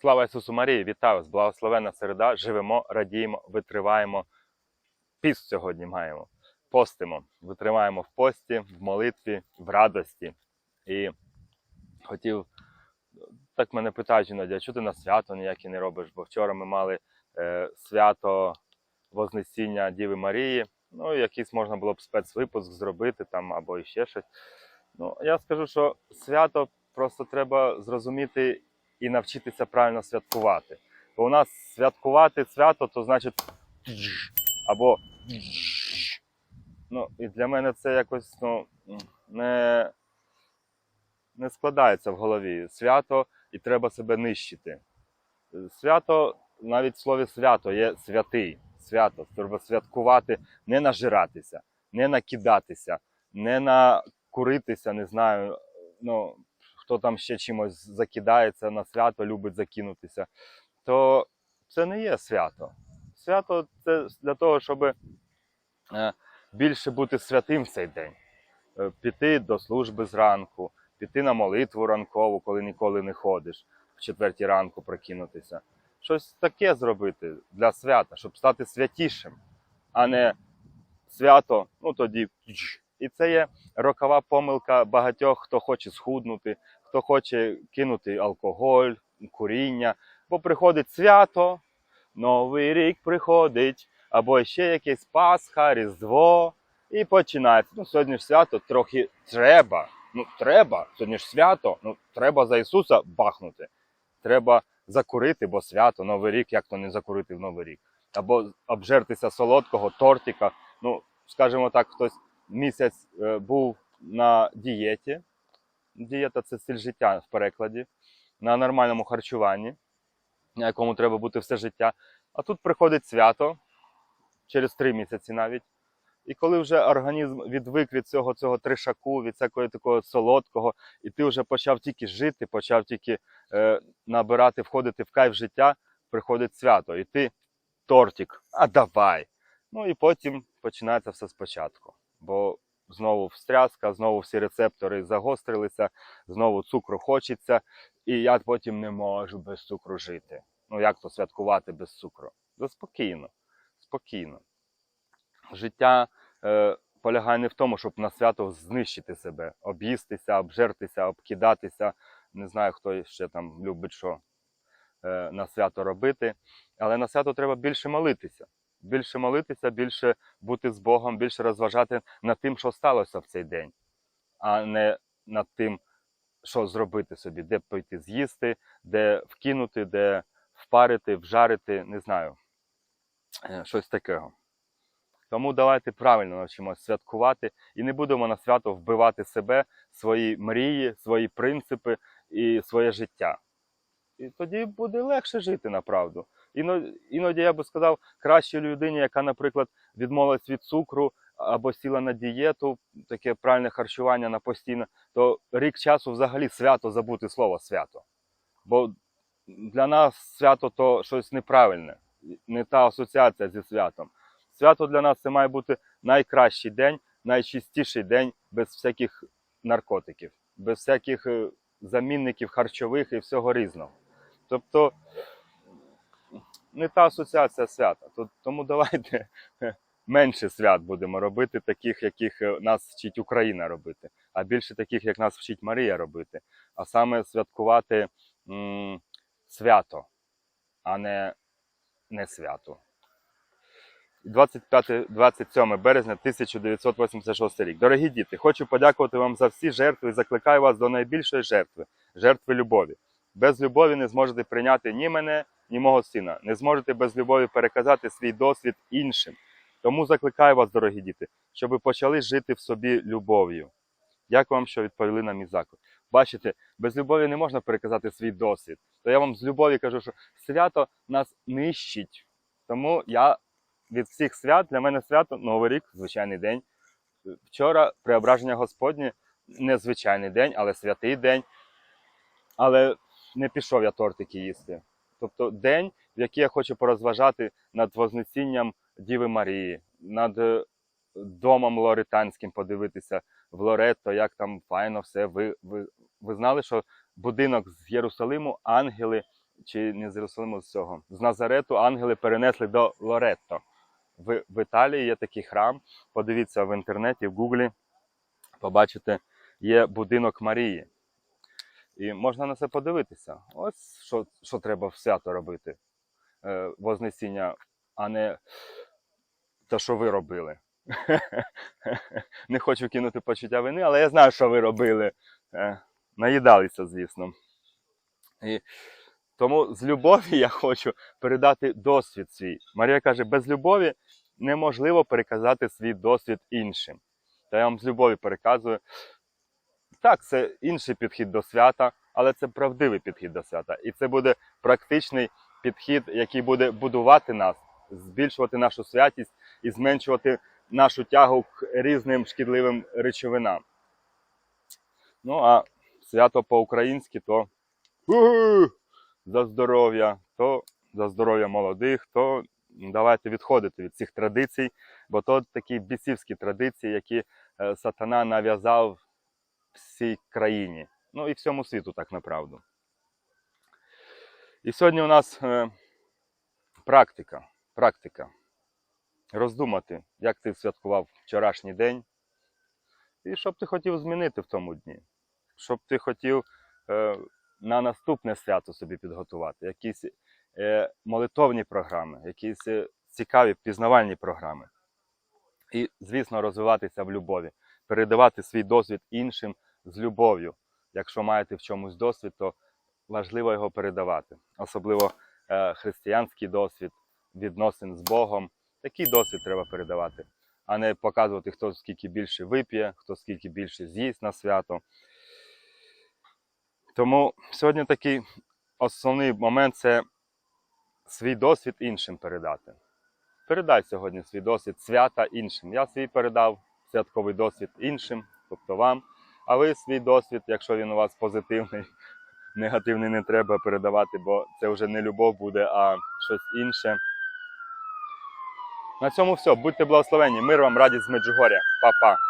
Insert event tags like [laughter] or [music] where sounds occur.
Слава Ісусу Марії! Вітаю вас! Благословенна середа! Живемо, радіємо, витриваємо. Піст сьогодні маємо. Постимо, витриваємо в пості, в молитві, в радості. І хотів, так мене питають а чого ти на свято ніяке не робиш? Бо вчора ми мали е, свято Вознесіння Діви Марії. Ну, якийсь можна було б спецвипуск зробити там або іще щось. Ну, я скажу, що свято просто треба зрозуміти і навчитися правильно святкувати. Бо у нас святкувати свято, то значить або ну, і для мене це якось ну, не, не складається в голові. Свято і треба себе нищити. Свято, навіть в слові свято є святий. Свято. Треба святкувати, не нажиратися, не накидатися, не накуритися, не знаю. Ну, хто там ще чимось закидається на свято, любить закинутися, то це не є свято. Свято це для того, щоб е, більше бути святим в цей день, Е, піти до служби зранку, піти на молитву ранкову, коли ніколи не ходиш, в четвертій ранку прокинутися. Щось таке зробити для свята, щоб стати святішим, а не свято, ну тоді. І це є рокова помилка багатьох, хто хоче схуднути, хто хоче кинути алкоголь, куріння, бо приходить свято, Новий рік приходить, або ще якесь Пасха, Різдво, і починається. Ну, сьогодні ж свято трохи треба. Ну, треба, сьогодні ж свято, ну треба за Ісуса бахнути. Треба закурити, бо свято, Новий рік, як то не закурити в Новий рік. Або обжертися солодкого, тортика. Ну, скажімо так, хтось місяць е, був на дієті. Дієта це стиль життя в перекладі, на нормальному харчуванні, на якому треба бути все життя. А тут приходить свято через три місяці навіть. І коли вже організм відвик від цього цього тришаку, від всякого такого солодкого, і ти вже почав тільки жити, почав тільки е, набирати, входити в кайф життя, приходить свято. І ти тортик, а давай. Ну і потім починається все спочатку. Бо знову встряска, знову всі рецептори загострилися, знову цукру хочеться, і я потім не можу без цукру жити. Ну як то святкувати без цукру? Да спокійно, спокійно. Життя е, полягає не в тому, щоб на свято знищити себе, об'їстися, обжертися, обкидатися. Не знаю, хто ще там любить що е, на свято робити. Але на свято треба більше молитися. Більше молитися, більше бути з Богом, більше розважати над тим, що сталося в цей день, а не над тим, що зробити собі, де пойти з'їсти, де вкинути, де впарити, вжарити, не знаю, е, щось такого. Тому давайте правильно навчимося святкувати і не будемо на свято вбивати себе, свої мрії, свої принципи і своє життя. І тоді буде легше жити направду. Іноді, я би сказав, краще людині, яка, наприклад, відмовилась від цукру або сіла на дієту, таке правильне харчування на постійно, то рік часу взагалі свято забути слово свято. Бо для нас свято то щось неправильне, не та асоціація зі святом. Свято для нас це має бути найкращий день, найчистіший день без всяких наркотиків, без всяких е, замінників харчових і всього різного. Тобто не та асоціація свята. Тому давайте [laughs] менше свят будемо робити, таких, яких е, нас вчить Україна робити, а більше таких, як нас вчить Марія робити. А саме святкувати свято, а не, не свято. 25-27 березня 1986 рік. Дорогі діти, хочу подякувати вам за всі жертви і закликаю вас до найбільшої жертви жертви любові. Без любові не зможете прийняти ні мене, ні мого сина. Не зможете без любові переказати свій досвід іншим. Тому закликаю вас, дорогі діти, щоб ви почали жити в собі любов'ю. Дякую вам, що відповіли на мій заклик. Бачите, без любові не можна переказати свій досвід. То я вам з любові кажу, що свято нас нищить. Тому я від всіх свят для мене свято Новий рік, звичайний день. Вчора преображення Господнє незвичайний день, але святий день. Але не пішов я тортики їсти. Тобто день, в який я хочу порозважати над Вознесінням Діви Марії, над е, домом Лоританським подивитися в Лоретто, як там файно все. Ви, ви, ви знали, що будинок з Єрусалиму ангели чи не з Єрусалиму з цього. З Назарету ангели перенесли до Лоретто. В, в Італії є такий храм. Подивіться в інтернеті, в Гуглі, побачите, є будинок Марії. І можна на це подивитися. Ось що, що треба в свято робити. Е, Вознесіння, а не те, що ви робили. [laughs] Не хочу кинути почуття вини, але я знаю, що ви робили. Е, Наїдалися, звісно. І тому з любові я хочу передати досвід свій. Марія каже, без любові неможливо переказати свій досвід іншим. Та я вам з любові переказую. Так, це інший підхід до свята, але це правдивий підхід до свята. І це буде практичний підхід, який буде будувати нас, збільшувати нашу святість і зменшувати нашу тягу к різним шкідливим речовинам. Ну а свято по-українськи то за здоров'я, то за здоров'я молодих, то давайте відходити від цих традицій, бо то такі бісівські традиції, які е, сатана нав'язав всій країні. Ну і всьому світу, так направду. І сьогодні у нас е, практика. Практика. Роздумати, як ти святкував вчорашній день, і що б ти хотів змінити в тому дні. Що б ти хотів е, на наступне свято собі підготувати, якісь е, молитовні програми, якісь е, цікаві пізнавальні програми. І, звісно, розвиватися в любові, передавати свій досвід іншим з любов'ю. Якщо маєте в чомусь досвід, то важливо його передавати. Особливо е, християнський досвід, відносин з Богом. Такий досвід треба передавати, а не показувати, хто скільки більше вип'є, хто скільки більше з'їсть на свято. Тому сьогодні такий основний момент це свій досвід іншим передати. Передай сьогодні свій досвід свята іншим. Я свій передав святковий досвід іншим, тобто вам. А ви свій досвід, якщо він у вас позитивний, [laughs] негативний не треба передавати, бо це вже не любов буде, а щось інше. На цьому все. Будьте благословені. Мир вам, радість з Меджугоря. Па-па.